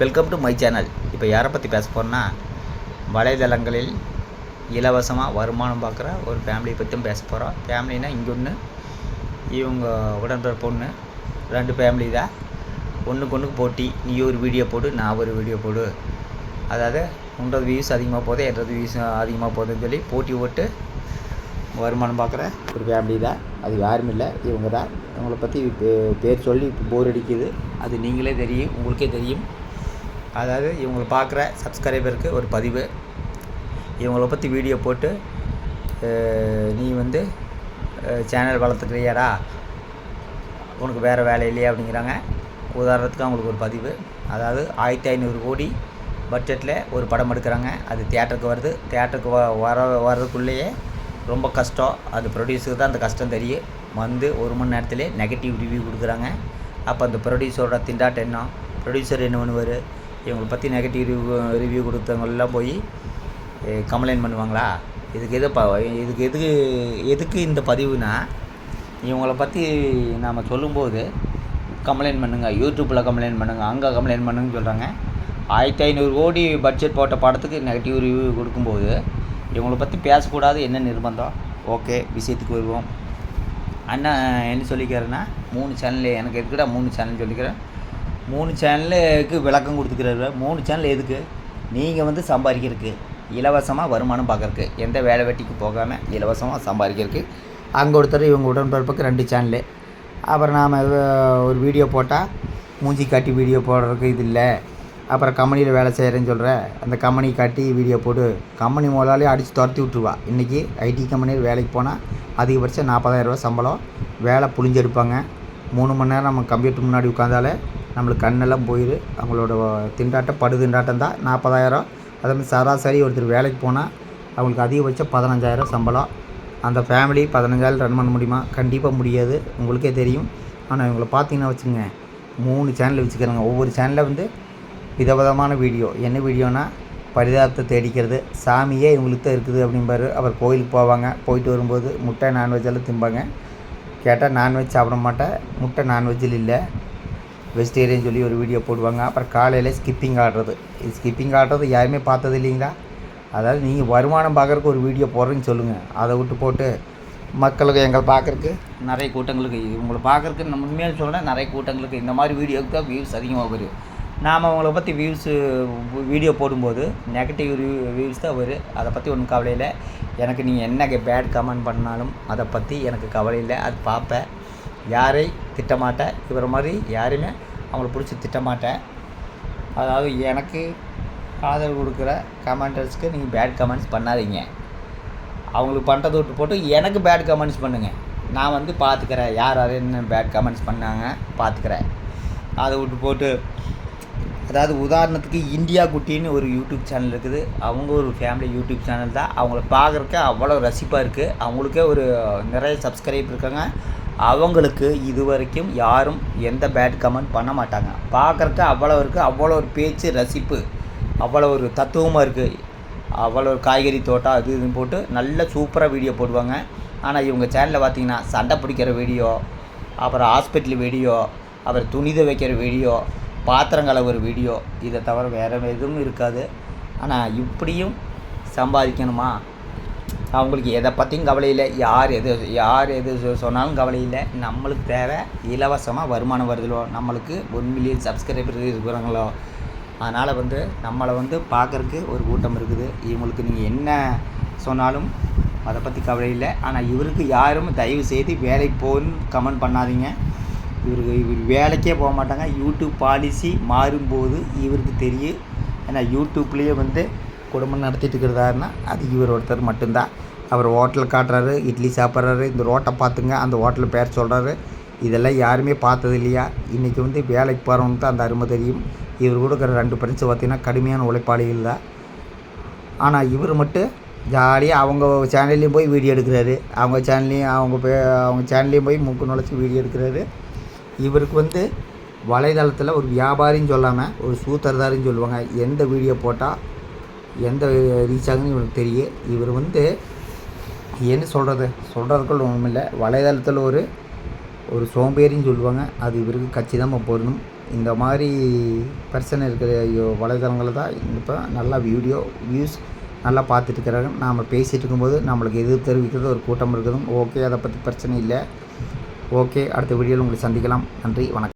Welcome to my channel இப்போ யாரை பற்றி பேச போகிறேன்னா வலைதளங்களில் இலவசமாக வருமானம் பார்க்குற ஒரு ஃபேமிலியை பற்றியும் பேச போகிறோம் ஃபேமிலினா இங்கே ஒன்று இவங்க உடன்பிற பொண்ணு ரெண்டு ஃபேமிலி தான். ஒன்றுக்கு ஒன்றுக்கு போட்டி. நீ ஒரு வீடியோ போடு நான் ஒரு வீடியோ போடு. அதாவது உன்றது வியூஸ் அதிகமாக போகுது என்றது வியூஸ் அதிகமாக போகுதுன்னு சொல்லி போட்டி போட்டு வருமானம் பார்க்குற ஒரு ஃபேமிலி தான். அது யாரும் இல்லை இவங்க தான். இவங்களை பற்றி பேர் சொல்லி போர் அடிக்குது. அது நீங்களே தெரியும் உங்களுக்கே தெரியும். அதாவது இவங்களை பார்க்குற சப்ஸ்கிரைபருக்கு ஒரு பதிவு. இவங்கள பற்றி வீடியோ போட்டு நீ வந்து சேனல் வளர்த்துக்கிறியாடா? உனக்கு வேறு வேலை இல்லையா அப்படிங்கிறாங்க. உதாரணத்துக்கு அவங்களுக்கு ஒரு பதிவு. அதாவது ஆயிரத்தி ஐநூறு கோடி பட்ஜெட்டில் ஒரு படம் எடுக்கிறாங்க. அது தியேட்டருக்கு வருது. தியேட்டருக்கு வ வர வர்றதுக்குள்ளேயே ரொம்ப கஷ்டம். அது ப்ரொடியூசருக்கு தான் அந்த கஷ்டம் தெரியும். வந்து ஒரு மணி நேரத்துலேயே நெகட்டிவ் ரிவ்யூ கொடுக்குறாங்க. அப்போ அந்த ப்ரொடியூசரோட திண்டாட்டம் என்ன? ப்ரொடியூசர் என்ன பண்ணுவார்? இவங்களை பற்றி நெகட்டிவ் ரிவ்யூ ரிவ்யூ கொடுத்தவங்கெல்லாம் போய் கம்ப்ளைண்ட் பண்ணுவாங்களா? இதுக்கு எது ப இதுக்கு எதுக்கு எதுக்கு இந்த பதிவுனா இவங்கள பற்றி நாம் சொல்லும்போது கம்ப்ளைண்ட் பண்ணுங்கள் யூடியூப்பில் கம்ப்ளைண்ட் பண்ணுங்கள் அங்கே கம்ப்ளைண்ட் பண்ணுங்கன்னு சொல்கிறாங்க ஆயிரத்தி ஐநூறு கோடி பட்ஜெட் போட்ட படத்துக்கு நெகட்டிவ் ரிவ்யூ கொடுக்கும்போது இவங்கள பற்றி பேசக்கூடாது என்ன நிர்பந்தம்? ஓகே விஷயத்துக்கு வருவோம். அண்ணன் என்ன சொல்லிக்கிறேன்னா மூணு சேனல் எனக்கு எதுக்குடா மூணு சேனல் சொல்லிக்கிறேன்? மூணு சேனலுக்கு விளக்கம் கொடுத்துக்கிறாரு மூணு சேனல் எதுக்கு? நீங்கள் வந்து சம்பாதிக்கிறதுக்கு இலவசமாக வருமானம் பார்க்குறக்கு எந்த வேலை வெட்டிக்கு போகாமல் இலவசமாக சம்பாதிக்கிறதுக்கு. அங்கே ஒருத்தர் இவங்க உடன்பிறப்புக்கு ரெண்டு சேனலு அப்புறம் நாம் ஒரு வீடியோ போட்டால் மூஞ்சி காட்டி வீடியோ போடுறதுக்கு இது இல்லை. அப்புறம் கம்பெனியில் வேலை செய்கிறேன்னு சொல்கிற அந்த கம்பெனி காட்டி வீடியோ போட்டு கம்பெனி முதலாளி அடித்து துரத்தி விட்ருவா இன்றைக்கி ஐடி கம்பெனியில் வேலைக்கு போனால் அதிகபட்சம் நாற்பதாயிரரூவா சம்பளம் வேலை புழிஞ்செடுப்பாங்க மூணு மணி நேரம் நம்ம கம்ப்யூட்டர் முன்னாடி உட்காந்தாலே நம்மளுக்கு கண்ணெல்லாம் போயிடு அவங்களோட திண்டாட்டம் படு திண்டாட்டம் தான். நாற்பதாயிரம். அதே மாதிரி சராசரி ஒருத்தர் வேலைக்கு போனால் அவங்களுக்கு அதிகபட்சம் பதினஞ்சாயிரம் சம்பளம். அந்த ஃபேமிலி பதினஞ்சாயிரம் ரன் பண்ண முடியுமா? கண்டிப்பாக முடியாது. உங்களுக்கே தெரியும். ஆனால் இவங்களை பார்த்தீங்கன்னா வச்சுங்க மூணு சேனல் வச்சுக்கிறாங்க. ஒவ்வொரு சேனலில் வந்து விதவிதமான வீடியோ என்ன வீடியோனா பரிதாபத்தை தேடிக்கிறது. சாமியே இவங்களுக்கு தான் இருக்குது அப்படிம்பாரு. அவர் கோயிலுக்கு போவாங்க. போயிட்டு வரும்போது முட்டை நான்வெஜ் எல்லாம் திம்பாங்க. கேட்டால் நான்வெஜ் சாப்பிட மாட்டேன் முட்டை நான்வெஜ்ஜில் இல்லை. வெஜிடேரியன் சொல்லி ஒரு வீடியோ போடுவாங்க. அப்புறம் காலையில் ஸ்கிப்பிங் ஆடுறது. இது ஸ்கிப்பிங் ஆடுறது யாருமே பார்த்தது இல்லைங்களா? அதாவது நீங்கள் வருமானம் பார்க்குறக்கு ஒரு வீடியோ போடுறேன்னு சொல்லுங்கள் அதை விட்டு போட்டு மக்களுக்கு எங்களை பார்க்குறக்கு நிறைய கூட்டங்களுக்கு இவங்களை பார்க்குறக்கு நம்ம உண்மையாக சொன்னால் நிறைய கூட்டங்களுக்கு இந்த மாதிரி வீடியோவுக்கு தான் வியூஸ் அதிகமாக வரும். நாம் அவங்கள பற்றி வியூஸு வீடியோ போடும்போது நெகட்டிவ் வியூஸ் தான் வரும். அதை பற்றி ஒன்றும் கவலை இல்லை. எனக்கு நீங்கள் என்ன பேட் கமெண்ட் பண்ணாலும் அதை பற்றி எனக்கு கவலை இல்லை. அது பார்ப்பேன். யாரை திட்டமாட்டேன்? இவரை மாதிரி யாருமே அவங்கள பிடிச்சி திட்டமாட்டேன். அதாவது எனக்கு ஆதரவு கொடுக்குற கமெண்டர்ஸ்க்கு நீங்கள் பேட் கமெண்ட்ஸ் பண்ணாதீங்க. அவங்களுக்கு பண்ணுறதை விட்டு போட்டு எனக்கு பேட் கமெண்ட்ஸ் பண்ணுங்கள் நான் வந்து பார்த்துக்கிறேன் யார் யார் என்ன பேட் கமெண்ட்ஸ் பண்ணாங்க பார்த்துக்கிறேன் அதை விட்டு போட்டு அதாவது உதாரணத்துக்கு இந்தியா குட்டின்னு ஒரு யூடியூப் சேனல் இருக்குது. அவங்க ஒரு ஃபேமிலி யூடியூப் சேனல் தான். அவங்கள பார்க்குறக்க அவ்வளோ ரசிப்பாக இருக்குது அவங்களுக்கே ஒரு நிறைய சப்ஸ்கிரைப் இருக்காங்க. அவங்களுக்கு இது வரைக்கும் யாரும் எந்த பேட் கமெண்ட் பண்ண மாட்டாங்க. பார்க்குறக்கு அவ்வளோ இருக்குது அவ்வளோ ஒரு பேச்சு ரசிப்பு அவ்வளோ ஒரு தத்துவமாக இருக்குது அவ்வளோ ஒரு காய்கறி தோட்டம் அது இதுன்னு போட்டு நல்ல சூப்பராக வீடியோ போடுவாங்க. ஆனால் இவங்க சேனலில் பார்த்தீங்கன்னா சண்டை பிடிக்கிற வீடியோ அப்புறம் ஹாஸ்பிட்டல் வீடியோ அப்புறம் துணி துவைக்கிற வீடியோ பாத்திரம் கழுவுற வீடியோ இதை தவிர வேறு எதுவும் இருக்காது. ஆனால் இப்படியும் சம்பாதிக்கணுமா? அவங்களுக்கு எதை பற்றியும் கவலை இல்லை. யார் எது யார் எது சொன்னாலும் கவலை இல்லை. நம்மளுக்கு தேவை இலவசமாக வருமானம் வருதுலோ நம்மளுக்கு ஒன் மில்லியன் சப்ஸ்கிரைபர் இருக்கிறாங்களோ. அதனால் வந்து நம்மளை வந்து பார்க்குறக்கு ஒரு கூட்டம் இருக்குது. இவங்களுக்கு நீங்கள் என்ன சொன்னாலும் அதை பற்றி கவலை இல்லை. ஆனால் இவருக்கு யாரும் தயவு செய்து வேலைக்கு போகணும்னு கமெண்ட் பண்ணாதீங்க. இவருக்கு இவர் வேலைக்கே போக மாட்டாங்க. யூடியூப் பாலிசி மாறும்போது இவருக்கு தெரியும். ஏன்னா யூடியூப்லேயே வந்து குடும்பம் நடத்திட்டு இருக்கிறதாருன்னா அது இவர் ஒருத்தர் மட்டும்தான். அவர் ஹோட்டல் காட்டுறாரு இட்லி சாப்பிட்றாரு இந்த ரோட்டை பார்த்துங்க அந்த ஹோட்டல் பேர் சொல்கிறாரு இதெல்லாம் யாருமே பார்த்தது இல்லையா இன்றைக்கி வந்து வேலைக்கு போகிறவங்க தான் அந்த அருமை தெரியும். இவர் கொடுக்குற ரெண்டு ஃப்ரெண்ட்ஸ் பார்த்திங்கன்னா கடுமையான உழைப்பாளிகள் தான் ஆனால் இவர் மட்டும் ஜாலியாக அவங்க சேனல்லையும் போய் வீடியோ எடுக்கிறாரு. அவங்க சேனல்லையும் அவங்க போய் அவங்க சேனல்லையும் போய் மூக்கு நுழைச்சி வீடியோ எடுக்கிறாரு. இவருக்கு வந்து வலைதளத்தில் ஒரு வியாபாரின்னு சொல்லாமல் ஒரு சூத்தர்தாரின்னு சொல்லுவாங்க. எந்த வீடியோ போட்டால் எந்த ரீச் ஆகுன்னு இவருக்கு தெரியும் இவர் வந்து என்ன சொல்கிறது சொல்கிறதுக்குள்ள ஒன்றும் இல்லை. வலைதளத்தில் ஒரு ஒரு சோம்பேறின்னு சொல்லுவாங்க. அது இவருக்கு கச்சிதமாக பொருந்தும் இந்த மாதிரி பிரச்சனை இருக்கிற ஐயோ வலைதளங்களில் தான் இப்போ நல்லா வீடியோ வியூஸ் நல்லா பார்த்துட்டு இருக்கிறாங்க. நாம் பேசிகிட்டு இருக்கும்போது நம்மளுக்கு எதிர்ப்பு தெரிவிக்கிறது ஒரு கூட்டம் இருக்கிறதும் ஓகே அதை பற்றி பிரச்சனை இல்லை. ஓகே அடுத்த வீடியோவில் உங்களை சந்திக்கலாம். நன்றி வணக்கம்.